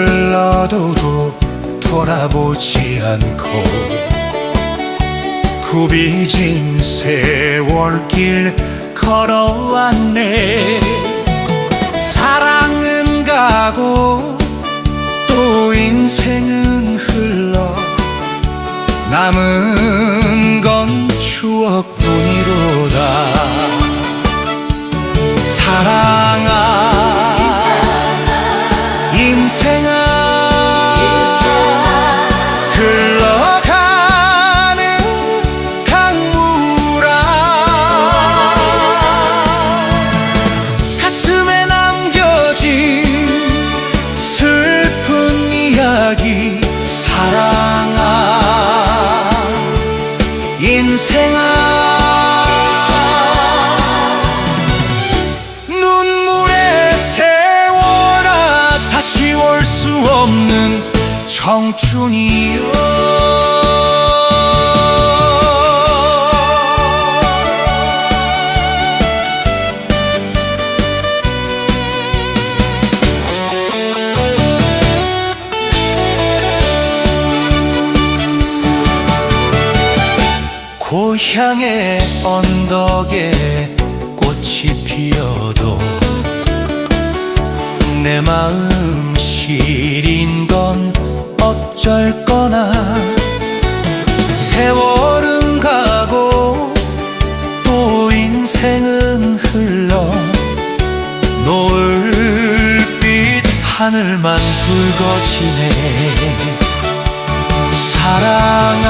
흘러도 돌아보지 않고 굽이진 세월길 걸어왔네 이야기 사랑아 인생아. 눈물의 세월아 다시 올 수 없는 청춘이여 고향의 언덕에 꽃이 피어도 내 마음 시린 건 어쩔 거나. 세월은 가고 또 인생은 흘러 노을빛 하늘만 붉어지네. 사랑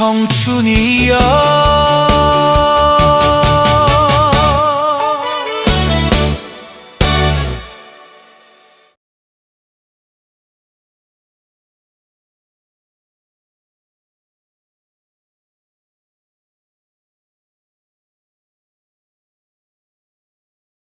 청춘이여